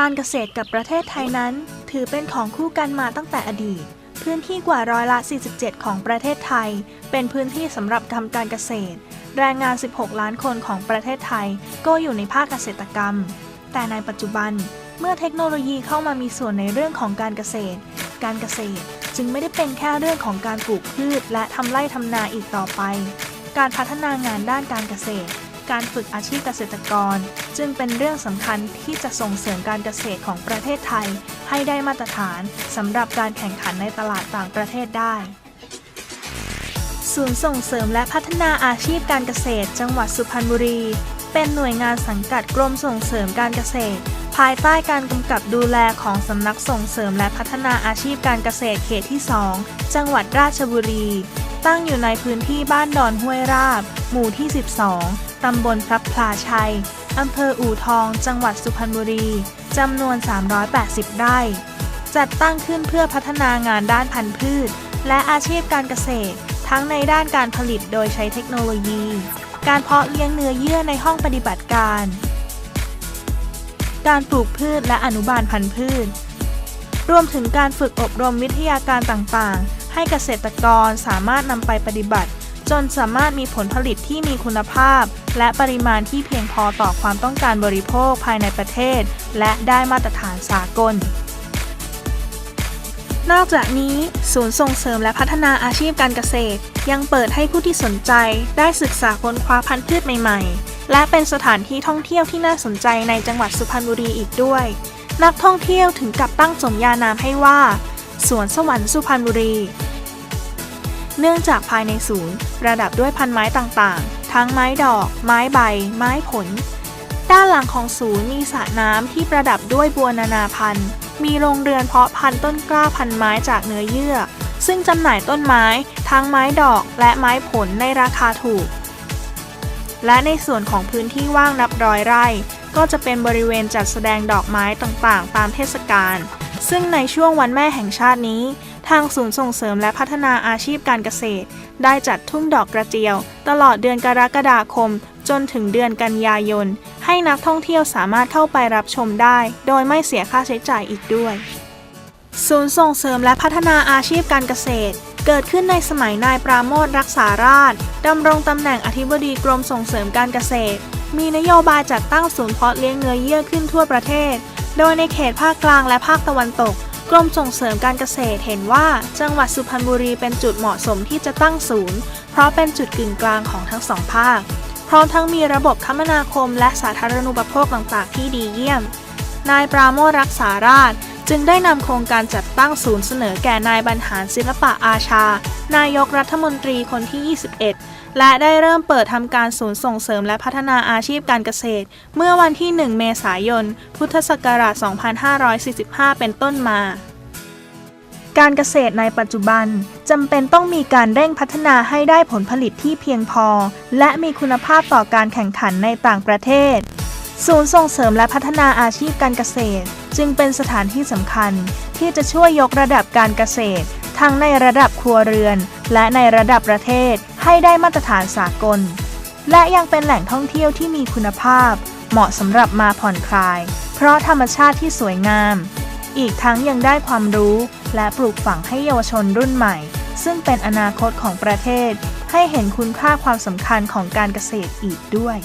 การเกษตรกับประเทศไทยนั้น ถือเป็นของคู่กันมาตั้งแต่อดีต พื้นที่กว่าร้อยละ 47 ของประเทศไทย เป็นพื้นที่สำหรับทำการเกษตร แรงงาน 16 ล้านคนของประเทศไทย ก็อยู่ในภาคเกษตรกรรม แต่ในปัจจุบันเมื่อเทคโนโลยีเข้ามามีส่วนในเรื่องของการเกษตร การเกษตรจึงไม่ได้เป็นแค่เรื่องของการปลูกพืช และทำไร่ทำนาอีกต่อไป การพัฒนางานด้านการเกษตร การฝึกอาชีพเกษตรกร จึงเป็นเรื่องสำคัญที่จะส่งเสริมการเกษตรของประเทศไทย ให้ได้มาตรฐานสำหรับการแข่งขันในตลาดต่างประเทศได้ศูนย์ส่งเสริมและพัฒนาอาชีพการเกษตร จังหวัดสุพรรณบุรี เป็นหน่วยงานสังกัดกรมส่งเสริมการเกษตร ภายใต้การกำกับดูแลของสำนักส่งเสริมและพัฒนาอาชีพการเกษตรเขตที่ 2 จังหวัดราชบุรี ตั้งอยู่ในพื้นที่บ้านดอนห้วยราบ หมู่ที่ 12 ตำบลพระพลาชัย อำเภออู่ทอง จังหวัดสุพรรณบุรี จำนวน 380 ไร่ จัดตั้งขึ้นเพื่อพัฒนางานด้านพันธุ์พืช และอาชีพการเกษตร ทั้งในด้านการผลิตโดยใช้เทคโนโลยี การเพาะเลี้ยงเนื้อเยื่อในห้องปฏิบัติการ การปลูกพืชและอนุบาลพันธุ์พืช รวมถึงการฝึกอบรมวิทยาการต่างๆ ให้เกษตรกรสามารถนำไปปฏิบัติ จนสามารถมีผลผลิตที่มีคุณภาพ และปริมาณที่เพียงพอต่อความต้องการบริโภคภายในประเทศ และได้มาตรฐานสากลนอกจากนี้ ศูนย์ส่งเสริมและพัฒนาอาชีพการเกษตร ยังเปิดให้ผู้ที่สนใจได้ศึกษาค้นคว้าพันธุ์พืชใหม่ๆ และเป็นสถานที่ท่องเที่ยวที่น่าสนใจในจังหวัดสุพรรณบุรีอีกด้วย นักท่องเที่ยวถึงกับตั้งสมญานามให้ว่า สวนสวรรค์สุพรรณบุรี เนื่องจากภายในศูนย์ประดับด้วยพันไม้ต่างๆ ทั้งไม้ดอก ไม้ใบ ไม้ผล ด้านหลังของศูนย์มีสระน้ำที่ประดับด้วยบัวนานาพันธุ์ มีโรงเรือนเพาะพันธุ์ต้นกล้าพันไม้จากเนื้อเยื่อ ซึ่งจำหน่ายต้นไม้ ทั้งไม้ดอกและไม้ผลในราคาถูก และในส่วนของพื้นที่ว่างนับร้อยไร่ก็จะเป็นบริเวณจัดแสดงดอกไม้ต่างๆ ตามเทศกาล ซึ่งในช่วงวันแม่แห่งชาตินี้ ทางศูนย์ส่งเสริมและพัฒนาอาชีพการเกษตร ได้จัดทุ่งดอกกระเจียว ตลอดเดือนกรกฎาคม จนถึงเดือนกันยายน ให้นักท่องเที่ยวสามารถเข้าไปรับชมได้ โดยไม่เสียค่าใช้จ่ายอีกด้วย ศูนย์ส่งเสริมและพัฒนาอาชีพการเกษตร เกิดขึ้นในสมัยนายปราโมทรักษาราชดำรงตำแหน่งอธิบดีกรมส่งเสริมการเกษตร มีนโยบายจัดตั้งศูนย์เพาะเลี้ยงเนื้อเยื่อขึ้นทั่วประเทศ โดยในเขตภาคกลางและภาคตะวันตก กรมส่งเสริมการเกษตรเห็นว่า จังหวัดสุพรรณบุรีเป็นจุดเหมาะสมที่จะตั้งศูนย์ เพราะเป็นจุดกึ่งกลางของทั้งสองภาค พร้อมทั้งมีระบบคมนาคมและสาธารณูปโภคต่างๆ ที่ดีเยี่ยม นายปราโมทรักษาราชจึงได้นำโครงการจัดตั้งศูนย์เสนอแก่นายบรรหารศิลปะอาชา นายกรัฐมนตรีคนที่ 21 และได้เริ่มเปิดทำการศูนย์ส่งเสริมและพัฒนาอาชีพการเกษตร เมื่อวันที่ 1 เมษายน พุทธศักราช 2545 เป็นต้นมา การเกษตรในปัจจุบันจำเป็นต้องมีการเร่งพัฒนาให้ได้ผลผลิตที่เพียงพอ และมีคุณภาพต่อการแข่งขันในต่างประเทศ ศูนย์ส่งเสริมและพัฒนาอาชีพการเกษตร จึงเป็นสถานที่สำคัญ ที่จะช่วยยกระดับการเกษตร ทั้งในระดับครัวเรือน และในระดับประเทศให้ได้มาตรฐานสากล และยังเป็นแหล่งท่องเที่ยวที่มีคุณภาพ เหมาะสำหรับมาผ่อนคลาย เพราะธรรมชาติที่สวยงาม อีกทั้งยังได้ความรู้และปลูกฝังให้เยาวชนรุ่นใหม่ ซึ่งเป็นอนาคตของประเทศ ให้เห็นคุณค่าความสำคัญของการเกษตรอีกด้วย